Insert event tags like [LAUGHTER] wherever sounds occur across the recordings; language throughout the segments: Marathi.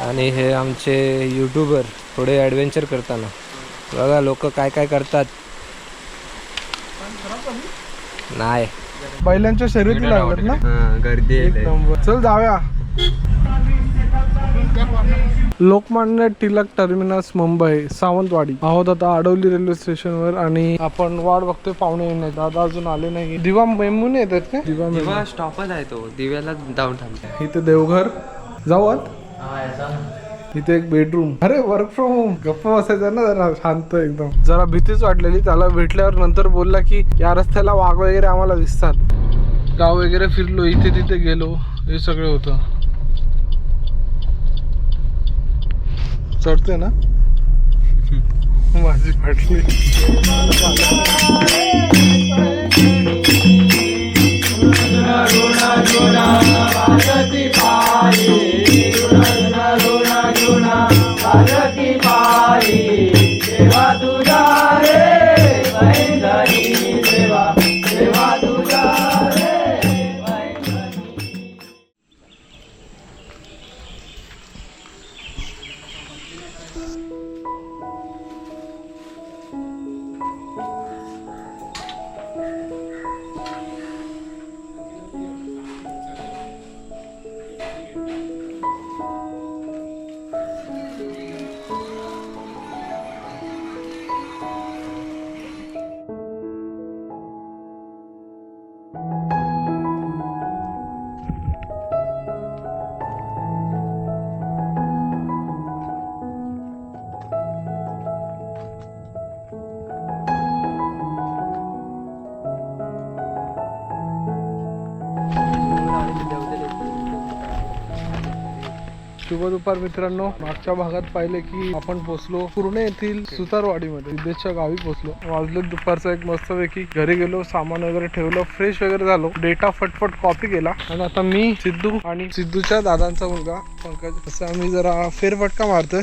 आणि हे आमचे यूट्यूबर थोडे ॲडव्हेंचर करताना. बघा लोक काय काय करतात. नाही. बैलांच्या शर्यती लागल्यात ना? गर्दी एक नंबर. चल जाऊया. लोकमान्य टिळक टर्मिनस मुंबई सावंतवाडी. आहोत आता आडवली रेल्वे स्टेशनवर आणि आपण वाट बघतोय पाहुणे येण्याची दादा अजून आले नाही दिवा मेमून येतात का दिवा मेमून दिवा स्टॉपच आहे तो. दिव्याला जाऊन थांबतो इथे देवघर. जाऊ आत. इथे एक बेडरूम अरे वर्क फ्रॉम होम गप्प बसायचं ना जरा शांत एकदम. जरा भीतीच वाटलेली. त्याला भेटल्यावर नंतर बोलला की या रस्त्याला वाघ वगैरे आम्हाला दिसतात. गाव वगैरे फिरलो इथे तिथे गेलो. हे सगळं होतं. चढते ना? [LAUGHS] माझी फाटली [LAUGHS] [LAUGHS] शुभ दुपार मित्रांनो. मागच्या भागात पाहिले की आपण पोहोचलो पूर्ण येथील सुतारवाडीमध्ये. विदेशच्या गावी पोहोचलो वाजले दुपारचा एक मस्तपैकी घरी गेलो सामान वगैरे ठेवलं फ्रेश वगैरे झालो. डेटा फटफट कॉपी केला. आणि आता मी सिद्धू आणि सिद्धूच्या दादांचा मुलगा पंकज. असं आम्ही जरा फेरफटका मारतोय.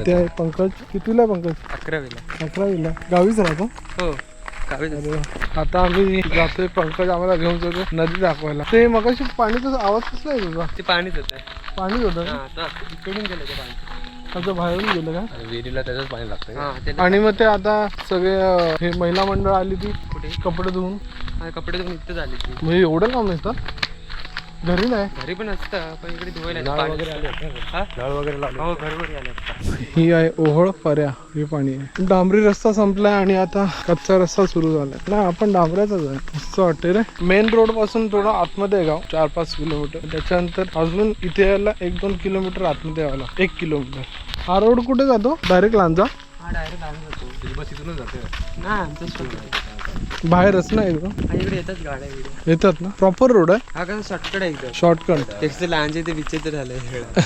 इथे पंकज. कितीला पंकज? अकरावीला. अकरावीला. गावीच राहतो? हो. आता आम्ही जातोय पंकज आम्हाला घेऊन जातो नदी दाखवायला. ते मगाशी पाणीचा आवाज कसला आहे तुझा? ते पाणीच होतं. पाणी होतं का? आता इकडून गेलं ते पाणी. बाहेरून गेलं का? विहिरीला त्याचंच पाणी लागतं हा आणि मग ते आता सगळे हे महिला मंडळ आली ती कपडे धुवून. हा, कपडे धुवून इथं झाले म्हणजे एवढं काम नसतं घरी नाही? घरी पण असतं पण इकडे धुवायला. हा? नळ वगैरे लावले हो घरोघरी आले आता. ही आहे ओहळ पर्या हे पाणी आहे. डांबरी रस्ता संपलाय आणि आता कच्चा रस्ता सुरू झालाय. ना आपण डांबऱ्याचाच आहे. मस्त वाटते रे. मेन रोडपासून थोडं आतमध्ये आहे गाव चार पाच किलोमीटर त्याच्यानंतर अजून इथे यायला एक दोन किलोमीटर आतमध्ये यावं लागतं. एक किलोमीटर हा रोड कुठे जातो? डायरेक्ट लांजा हा डायरेक्ट आम्ही जातो. बस इथूनच जाते ना आमचं. बाहेरच ना एकदम इकडे येतात गाड्या बिड्या. येतात ना? प्रॉपर रोड आहे? हा कसं शॉर्टकट आहे एकदम शॉर्टकट त्याचं लहानचे ते विचित्र झालंय [LAUGHS]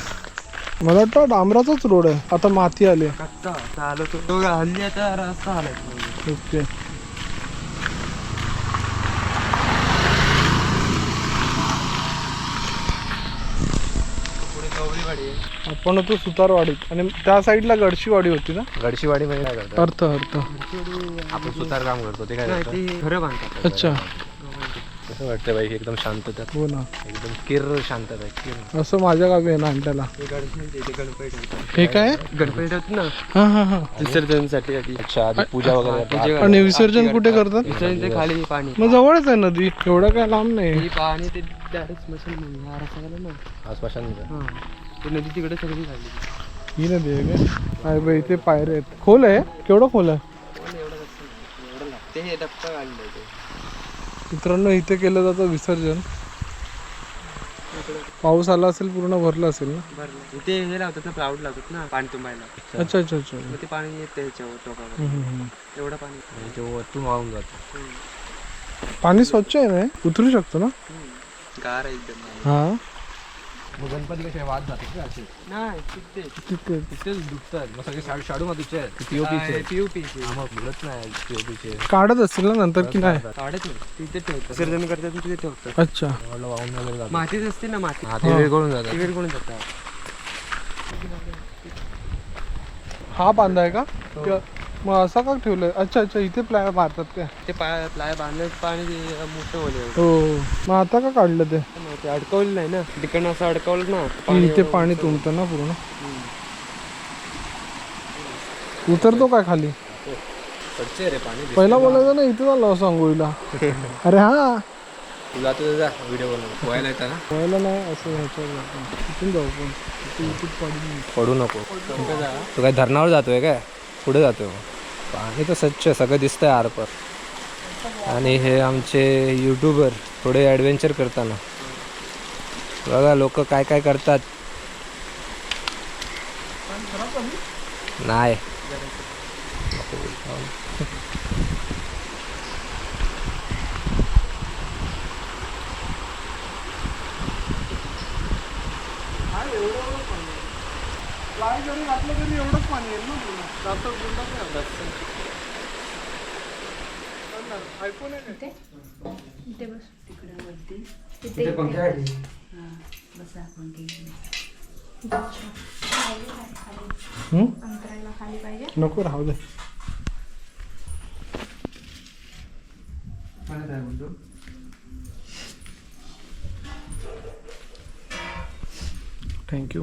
मला वाटतं डांबराचाच रोड आहे. आता माती आली. कच्चा चालू तो. तो हल्ली आता रस्ता आलाय. ओके पुढे कवळीवाडी आहे आपण होतो सुतारवाडीत आणि त्या साईडला गडशीवाडी होती ना? गडशीवाडी मध्ये काय करतात? अर्थ अर्थ. आपण सुतार काम करतो ते काय नाही करतात? ती घरं बांधतात. अच्छा. कसं वाटतं बाई एकदम शांतता? हो ना. एकदम किर शांतता आहे किर. असं माझ्या गावी आहे ना ते ते गणपती ठेवतात हे काय? गणपती ठेवतात ना? हा हा हा. विसर्जनसाठी आधी. अच्छा आधी पूजा वगैरे पूजा करतात. आणि विसर्जन कुठे करतात? विसर्जन ते खाली पाणी. मग जवळच आहे नदी एवढं काय लांब नाही. ही पाणी ते डायरेक्ट स्मशान म्हणून हा रस्ता गेला ना आसपास हा. ते नदी तिकडे सगळी झाली. ही नदी आहे काय? अरे बाई इथे पायरे आहेत. खोल आहे? केवढं खोल आहे? ते हे डप्पा काढले ते. मित्रांनो इथे केलं जातं विसर्जन. पाऊस आला असेल पूर्ण भरलं असेल ना? भरलं. इथे हे लावतात ना प्लाउड लावतात ना पाणी तुंबायला. अच्छा अच्छा अच्छा. मग ते पाणी येते ह्याच्यावर टोकावर. हम्म, हम्म, हम्म. एवढं पाणी. ते वरतून वाहून जातं. पाणी स्वच्छ आहे ना हे? उतरू शकतो ना. गार आहे एकदम. हा. मग गणपती कसे वाद जातात का असे. नाही तिथे. तिथे. तिथेच दुखतात. मग सगळे शाडू शाडू मधूचे पीओपीचे पीयूपीचे मग बोलत नाही पीओपीचे काढत असतील ना नंतर की नाही? काढत नाही. तिथे ठेवतात. विसर्जन करतात आणि तिथे ठेवतात. अच्छा. वाहून वगैरे जातात. मातीच असते ना माती. हा ते वेळ करून जातात. तिकडे कोण जातात. हा बांधा आहे का? किंवा मग असं का ठेवलंय? अच्छा अच्छा इथे प्लाय मारतात ते ते पाय प्लाय बांधलं पाणी मोठं होले हो मग आता का काढलं ते? ते अडकवलं नाही ना. तिकडनं असं अडकवलं ना इथे पाणी तुंबतं ना पूर्ण? उतरतो काय खाली? पडचे रे पाणी पहिला बोलायचं ना इथे झालं अंघोळीला अरे हा. तुला तर जा व्हिडिओ पोहायला येतं ना नाही असं ह्याच्यावर जातो. इथून जाऊ पण. इथे इथून पाणी नाही. पडू नको. तू काय धरणावर जातोय काय? पुढे जातो. पाणी तर स्वच्छ सगळं सगळं दिसतंय आरपर. आणि हे आमचे यूट्यूबर थोडे ॲडव्हेंचर करताना. बघा लोक काय काय करतात. नाही. फ्लाय जरी घातलं तरी एवढंच पाणी येईल ना पूर्ण. जास्त नाही होत. चालणार. ऐकून? इथे बस तिकडे वरती तिथे बसा आपण हम्म? अंतराला खाली पाहिजे नको राहू दे थँक्यू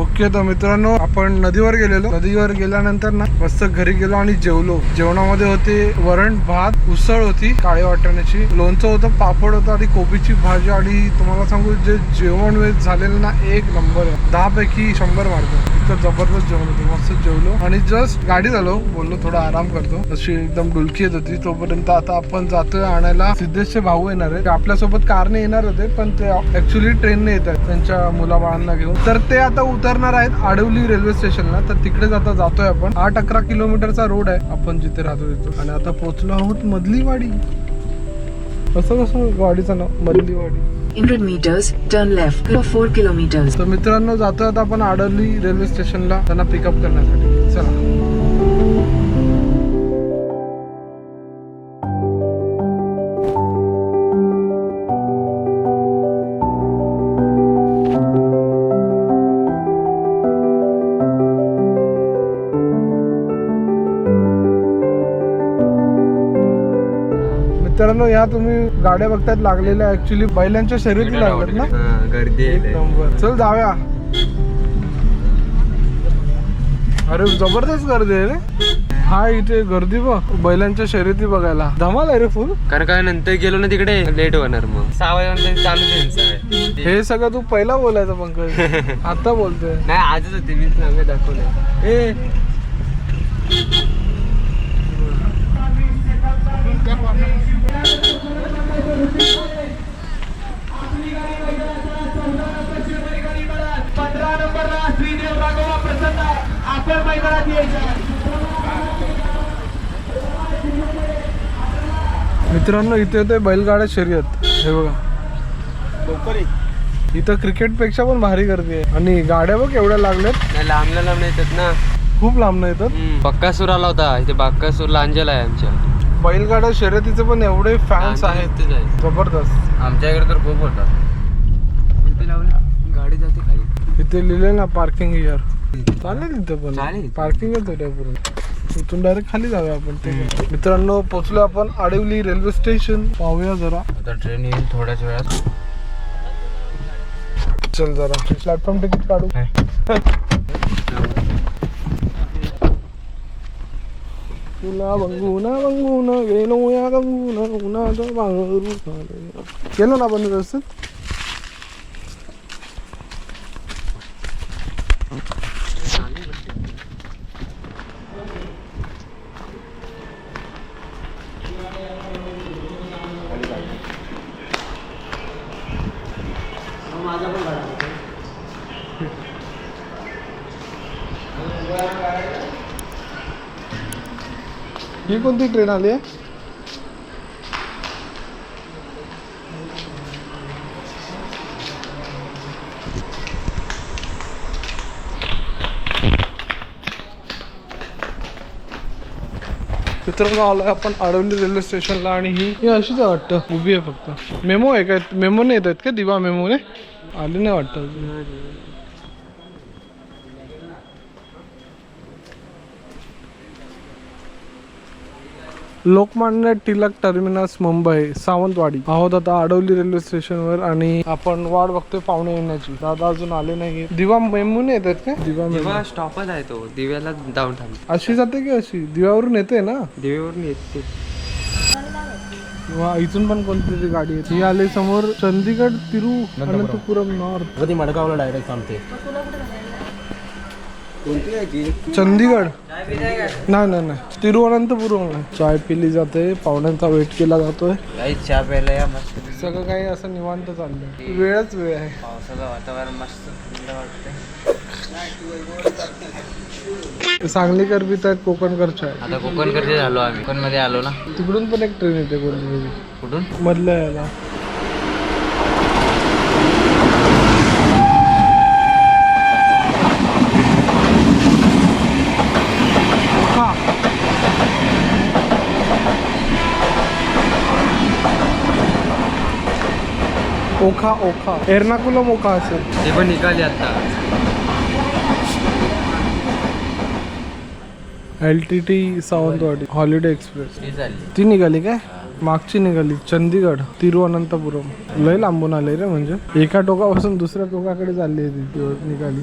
ओके तर मित्रांनो आपण नदीवर गेलेलो. नदीवर गेल्यानंतर ना मस्त घरी गेलो आणि जेवलो. जेवणामध्ये होते वरण भात उसळ होती काळे वाटाण्याची. लोणचं होतं पापड होतं आणि कोबीची भाजी. आणि तुम्हाला सांगू जे जेवण वेळ झालेलं ना एक नंबर आहे. दहा पैकी शंभर मार्क. इतकं जबरदस्त जेवण होतं. मस्त जेवलो. आणि जस्ट गाडी झालो बोललो थोडा आराम करतो. अशी एकदम डुलकी येत होती तोपर्यंत आता आपण जातोय आणायला. सिद्धेशचे भाऊ येणार आहे आपल्यासोबत कारने येणार होते पण ते ऍक्च्युली ट्रेनने येत आहेत. त्यांच्या मुलाबाळांना घेऊन. तर ते आता उतरणार आहेत आडवली रेल्वे स्टेशनला. तर तिकडेच आता जातोय आपण. आठ अकरा किलोमीटरचा रोड आहे. आपण जिथे राहतो तिथं आणि आता पोहोचलो आहोत मधली वाडी कसं कसं गाडीचं नाव? मधली वाडी 100 meters, turn left for 4 kilometers. तर मित्रांनो जातोय आता आपण आडवली रेल्वे स्टेशनला. त्यांना पिकअप करण्यासाठी. चला. मित्रांनो या तुम्ही गाड्या बघतायत लागलेल्या ऍक्च्युली बैलांच्या शर्यती लागल्यात ना? गर्दी नंबर. चल जाऊया. अरे जबरदस्त गर्दी आहे रे. हा इथे गर्दी बघ. बैलांच्या शर्यती बघायला. धमाल आहे रे फुल कारण काय नंतर गेलो ना तिकडे लेट होणार मग. सहा वाजेपर्यंत चालू त्यांचं. आहे हे सगळं तू पहिला बोलायचं पंकज. [LAUGHS] आता बोलतोय. नाही आजच होते मी चांगले दाखवले ए. मित्रांनो इथे होते बैलगाड्या शर्यत. हे बघा. इथं क्रिकेटपेक्षा पण भारी गर्दी आहे. आणि गाड्या बघ एवढ्या लागल्यात. नाही लांबल्या लांब येतात ना. खूप लांब येतात. बक्कासूर आला होता. इथे बक्कासूर लांजेला आहे आमच्या. बैलगाड्या शर्यतीचे पण एवढे फॅन्स आहेत. आहे जबरदस्त. आमच्या इकडे तर खूप होता इथे लावली गाडी जाते खाली. इथे लिहिले ना पार्किंग इयर चालेल इथे पण. चालेल. पार्किंगच आहे पूर्ण इथून डायरेक्ट खाली जाऊया आपण ते. मित्रांनो पोचलो आपण आडिवली रेल्वे स्टेशन पाहूया जरा. आता ट्रेन येईल थोड्याच वेळात. चल जरा. प्लॅटफॉर्म तिकीट काढू. [LAUGHS] तुला बंगूना बंगून गेलो या गंगून उन्हाचं बांगरू झालं. केलं ना आपण व्यवस्थित ही कोणती ट्रेन आली आहे? चित्रगाव आलो आपण अडवली रेल्वे स्टेशनला आणि ही अशीच वाटतं उभी आहे फक्त. मेमो आहे काय? मेमो नाही येत आहेत का? दिवा मेमोने? आली नाही वाटतं लोकमान्य टिळक टर्मिनस मुंबई सावंतवाडी. आहोत आता आडवली रेल्वे स्टेशनवर आणि आपण वाट बघतोय पाहुणे येण्याची. दादा अजून आले नाही दिवा मेमून येतात का दिवा तेव्हा स्टॉपच आहे तो. दिव्याला जाऊन थांबतो अशी जाते की अशी? दिव्यावरून येते ना? दिव्यावरून येते. वा इथून पण कोणती तरी गाडी आहे ही आली समोर चंदीगड तिरुअनंतपुरम नॉर्थ मडगावला डायरेक्ट थांबते. चंदीगड. नाही नाही नाही. तिरुअनंतपुरम आहे. चाय पिली जाते पाहुण्यांचा वेट केला जातोय. काही चहा प्यायला या मस्त. सगळं काही असं निवांत चाललंय. वेळच वेळ आहे. पावसाचं वातावरण मस्त थंड वाटतंय. सांगलीकर बी तर कोकणकर चाय आता कोकणकडचे झालो आम्ही. कोकणमध्ये आलो ना. तिकडून पण एक ट्रेन येते कोणती कुठून? मधल्या याला हा ओखा ओखा. एर्नाकुलम ओखा असेल. ते पण निघाली आता. L T T Sawantwadi holiday. Express. ती चालली ती निघाली काय? मागची निघाली चंदीगड तिरुअनंतपुरम. लय लांबून आले रे म्हणजे. एका टोकापासून दुसऱ्या टोकाकडे चालली आहे ती ती निघाली.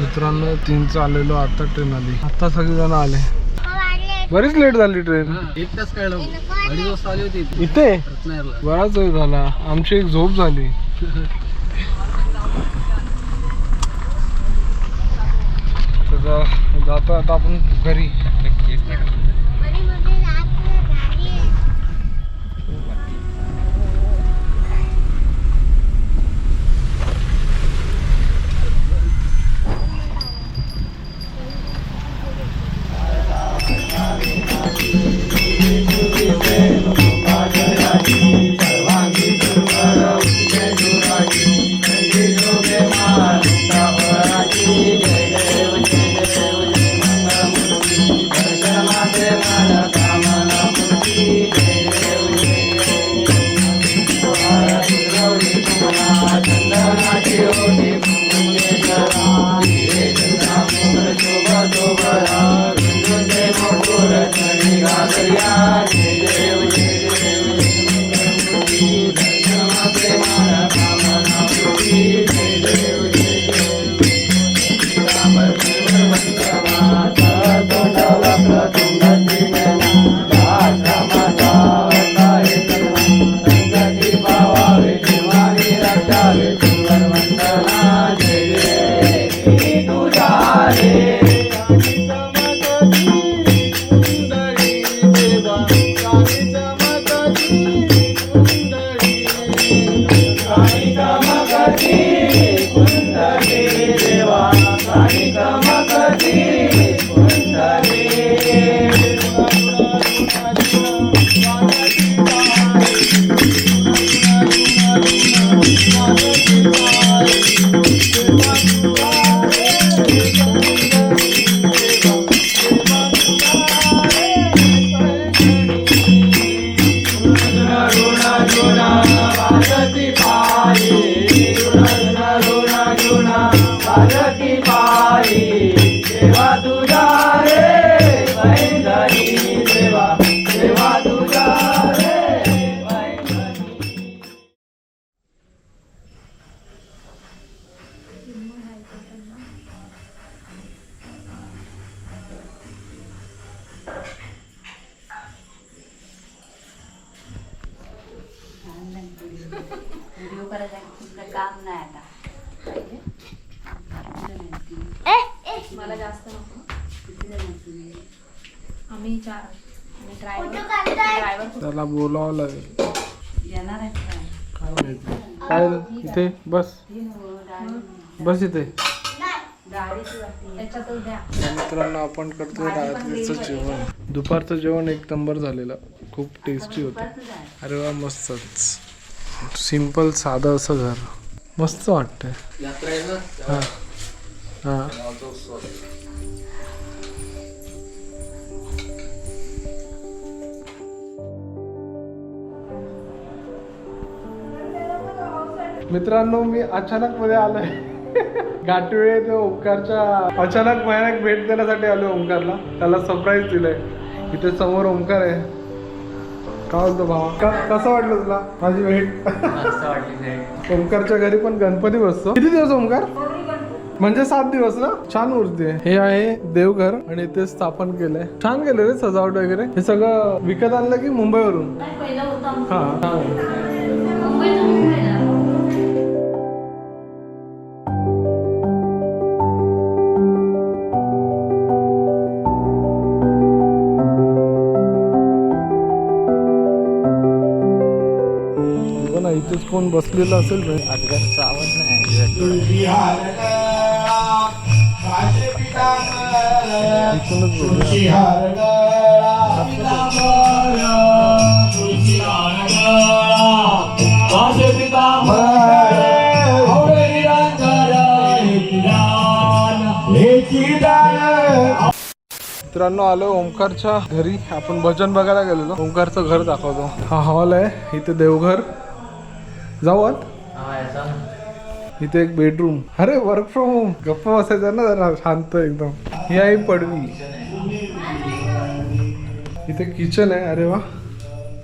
मित्रांनो तीनचं आलेलो आता ट्रेन आली. आता सगळे जण आले. बरीच लेट झाली ट्रेन एक तास कळलं अडीच वाजता आली होती इथे. बराच वेळ झाला. आमची एक झोप झाली. जातो आता आपण घरी. आम्ही चार आणि ड्रायव्हर ड्रायव्हर त्याला बोलावं लागेल येणार काय? काय माहिती? काय इथे? बस. बस इथे. गाडीची वाटते त्याच्यातच द्या. मित्रांनो आपण करतोय रात्रीचं जेवण. दुपारचं जेवण एक नंबर झालेलं. खूप टेस्टी होतं. अरे वा मस्तच. सिंपल साधं असं घर. मस्त वाटतंय. हा. हा. मित्रांनो मी अचानक मध्ये आलोय. घाटवेळे ते ओंकारच्या. अचानक भयानक भेट देण्यासाठी आलोय ओंकारला. त्याला सरप्राईज दिलंय. इथे समोर ओंकार आहे. काय बोलतो भावा? क- कसं वाटलं तुला माझी भेट? ओंकारच्या घरी पण गणपती बसतो. किती दिवस ओंकार? म्हणजे सात दिवस ना? छान मूर्ती आहे हे आहे देवघर आणि ते स्थापन केलंय. छान केलं रे सजावट वगैरे. हे सगळं विकत आणलं की मुंबईवरून? पहिलं होतं हा. कोण बसलेलं असेल इथूनच. मित्रांनो आलो ओंकारच्या घरी. आपण भजन बघायला गेलेलो. ओंकारचं घर दाखवतो. हा हॉल आहे. इथे देवघर. जाऊ आत. इथे एक बेडरूम अरे वर्क फ्रॉम होम गप्पा बसायचा ना जरा शांत एकदम. ही आहे पडवी. इथे किचन आहे. अरे वा.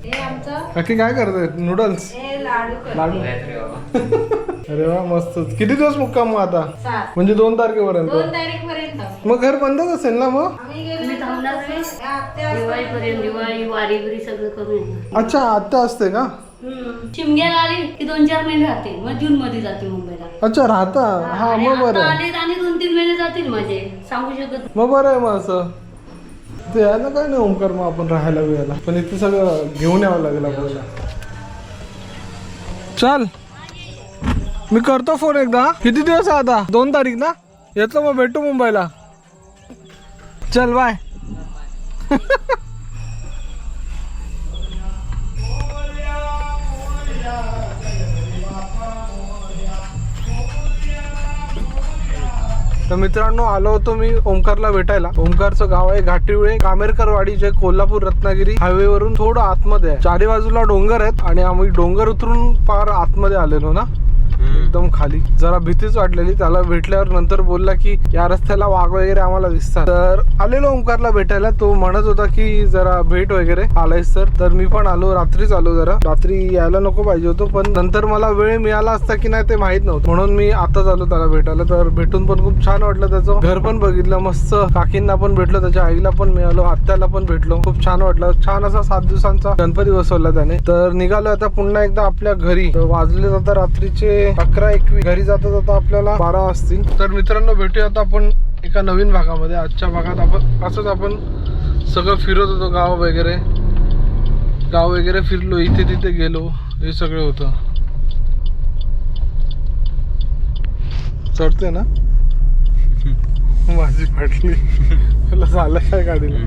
हे आमचं काकी काय करताय? नूडल्स हे लाडू कर लाडू. [LAUGHS] अरे वा. मस्त. किती दिवस मुक्काम मग आता? सात. म्हणजे दोन तारखेपर्यंत. मग घर बंदच असेल ना मग. अच्छा आत्ता असते का. शिमग्याला आली की दोन चार महिने राहते मग जून मध्ये जाते मुंबईला. अच्छा राहता? हा आणि मग बरं. आता आहे. आले आणि दोन तीन महिने जातील माझे. सांगू शकत मग बरं आहे मग असं. ते आहे ना काय नाही ओंकार मग आपण राहायला बिहायला पण इथे सगळं घेऊन यावं लागेल आपल्याला. चल. मी करतो फोन एकदा. किती दिवस आहे आता? दोन तारीख ना येतो मग भेटू मुंबईला. चल बाय [LAUGHS] तर मित्रांनो आलो होतो मी ओंकारला भेटायला. ओंकारचं गाव आहे घाटिवळे कामेरकरवाडी जे कोल्हापूर रत्नागिरी हायवे वरून थोडं आतमध्ये आहे. चारी बाजूला डोंगर आहेत आणि आम्ही डोंगर उतरून फार आतमध्ये आलेलो ना. एकदम खाली. जरा भीतीच वाटलेली. त्याला भेटल्यावर नंतर बोलला की या रस्त्याला वाघ वगैरे आम्हाला दिसतात. तर आलेलो ओंकारला भेटायला. तो म्हणत होता की जरा भेट वगैरे. आलायस तर तर मी पण आलो. रात्रीच आलो जरा. रात्री यायला नको पाहिजे होतो पण नंतर मला वेळ मिळाला असता की नाही ते माहीत नव्हतं. म्हणून मी आताच आलो त्याला भेटायला. तर भेटून पण खूप छान वाटलं त्याचं. घर पण बघितलं. मस्त काकींना पण भेटलो. त्याच्या आईला पण मिळालो. आत्याला पण भेटलो. खूप छान वाटलं. छान असा सात दिवसांचा गणपती बसवला त्याने. तर निघालो आता पुन्हा एकदा आपल्या घरी. वाजले जातात रात्रीचे अकरा एकवीस घरी जाता जाता आपल्याला बारा असतील तर मित्रांनो भेटूया आता आपण एका नवीन भागामध्ये. आजच्या भागात आपण असंच आपण सगळं फिरत होतो गाव वगैरे. गाव वगैरे फिरलो इथे तिथे गेलो. हे सगळं होतं. चढते ना? [LAUGHS] माझी फाटली तुला झालं काय गाडीला?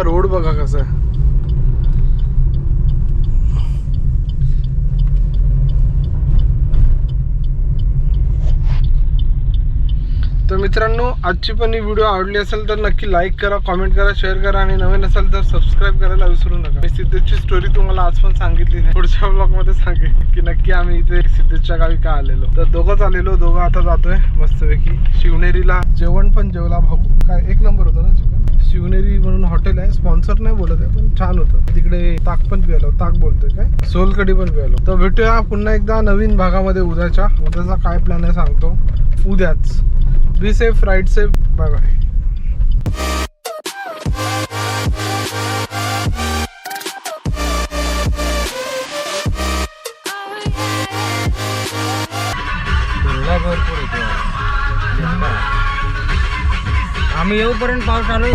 हा रोड बघा कसा. आहे तर मित्रांनो आजची पण ही व्हिडिओ आवडली असेल तर नक्की लाईक करा कॉमेंट करा शेअर करा आणि नवीन असेल तर सबस्क्राईब करायला विसरू नका. मी सिद्धेशची स्टोरी तुम्हाला आज पण सांगितली नाही. पुढच्या ब्लॉगमध्ये सांगेल सांगेन की नक्की आम्ही इथे सिद्धेशच्या गावी का आलेलो. तर दोघंच आलेलो दोघं आता जातोय मस्तपैकी. शिवनेरीला जेवण पण जेवला भाऊ. काय एक नंबर होता ना? शिवनेरी म्हणून हॉटेल आहे. स्पॉन्सर नाही बोलत आहे पण छान होतं. तिकडे ताक पण पियालो. ताक बोलतोय काय? सोलकडी पण पियालो. तर भेटूया पुन्हा एकदा नवीन भागामध्ये उद्याच्या. उद्याचा काय प्लॅन आहे सांगतो. उद्याच. Be safe right safe bye bye आम्ही येऊपर्यंत पाऊस चालू